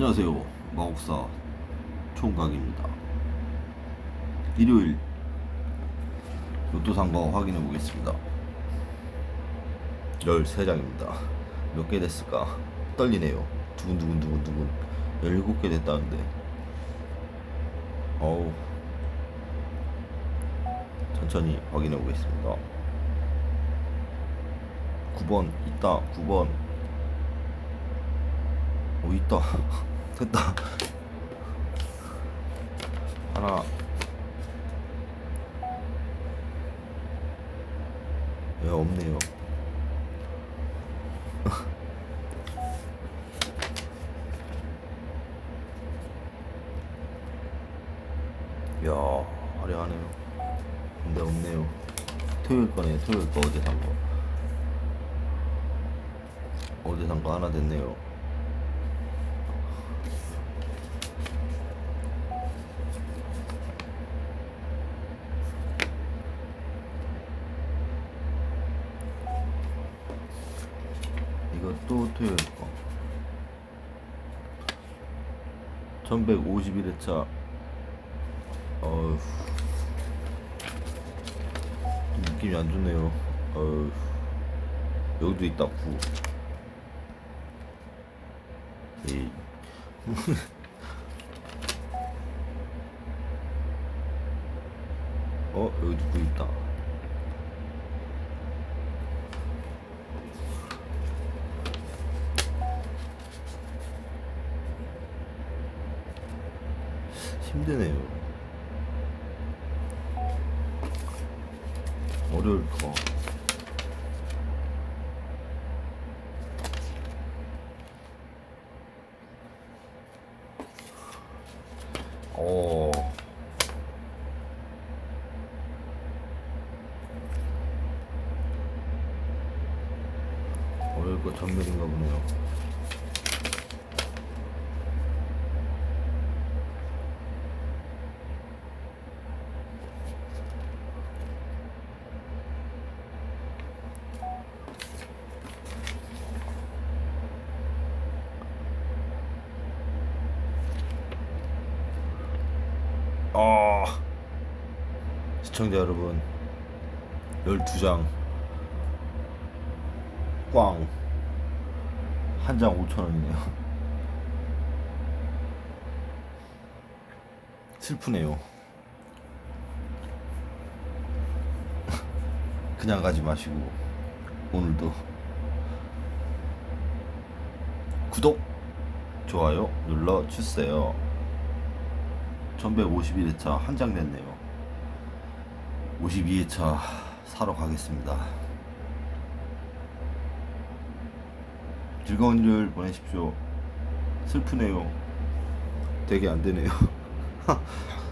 안녕하세요. 마곡사 총각입니다. 일요일 로또 상거 확인해 보겠습니다. 13장입니다. 몇 개 됐을까? 떨리네요. 두근두근두근두근. 17개 됐다는데. 어우. 천천히 확인해 보겠습니다. 9번 있다. 9번. 오 있다. 됐다. 하나. 야 없네요. 야 화려하네요. 근데 없네요. 토요일 거네. 토요일 거 어제 산거. 어제 산거 하나 됐네요 이것도 토요일 거. 1151회차. 어휴. 느낌이 안 좋네요. 어휴. 여기도 있다 9 에이 어 여기도 9 있다 힘드네요. 월요일 거. 오. 월요일 거 전멸인가 보네요. 아 시청자 여러분 12장. 꽝. 한 장 5천원이네요. 슬프네요. 그냥 가지 마시고 오늘도. 구독 좋아요 눌러 주세요 1151회차 한 장 됐네요. 52회차 사러 가겠습니다. 즐거운 일요일 보내십시오. 슬프네요. 되게 안 되네요.